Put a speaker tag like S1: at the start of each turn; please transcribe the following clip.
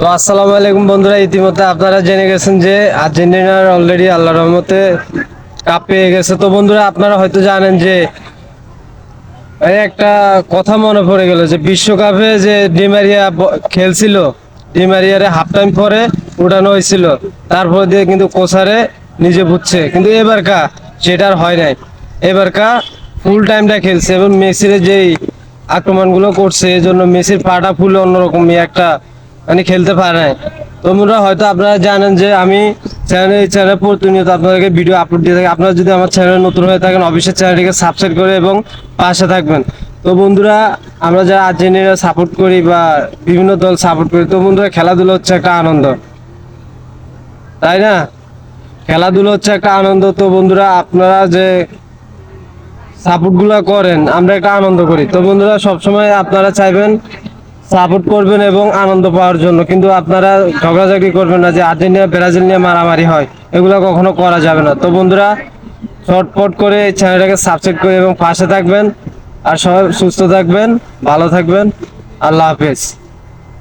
S1: তো আসসালামু আলাইকুম বন্ধুরা, ইতিমধ্যে আপনারা জেনে গেছেন যে আর্জেন্টিনার অলরেডি আল্লাহ রহমতে কাপ পেয়ে গেছে। তো বন্ধুরা, আপনারা হয়তো জানেন যে একটা কথা মনে পড়ে গেল যে বিশ্বকাপে যে ডিমারিয়া খেলছিল ডিমারিয়ারে হাফ টাইম পরে উঠানো হয়েছিল, তারপর দিয়ে কিন্তু কোসারে নিজে বুঝছে। কিন্তু এবারকা সেটা আর হয় নাই। এবার কা ফুল টাইমটা খেলছে এবং মেসির যেই আক্রমণগুলো করছে এই জন্য মেসির পাটা ফুল অন্যরকম একটা মানে খেলতে পারে তোমরা হয়তো আপনারা জানেন যে আমি চ্যানেল এই চ্যানেলে প্রতিনিয়ত আপনাদেরকে ভিডিও আপলোড দিয়ে থাকি। আপনারা যদি আমার চ্যানেলে নতুন হয়ে থাকেন, অবশ্যই চ্যানেলটিকে সাবস্ক্রাইব করে এবং পাশে থাকবেন। তো বন্ধুরা, আমরা যারা আর্জেন্টিনা সাপোর্ট করি বা বিভিন্ন দল সাপোর্ট করি, তো বন্ধুরা, খেলাধুলো হচ্ছে একটা আনন্দ। তাই না? খেলাধুলো হচ্ছে একটা আনন্দ। তো বন্ধুরা, আপনারা যে সাপোর্টগুলো করেন, আমরা একটা আনন্দ করি। তো বন্ধুরা, সবসময় আপনারা চাইবেন সাপোর্ট করবেন এবং আনন্দ পাওয়ার জন্য। কিন্তু আপনারা ঝগড়াঝাগড়ি করবেন না যে আর্জেন্টিনা, ব্রাজিল নিয়ে মারামারি হয়। এগুলো কখনো করা যাবে না। তো বন্ধুরা, চটপট করে এই চ্যানেলটাকে সাবস্ক্রাইব করে এবং পাশে থাকবেন। আর সবাই সুস্থ থাকবেন, ভালো থাকবেন। আল্লাহ হাফেজ।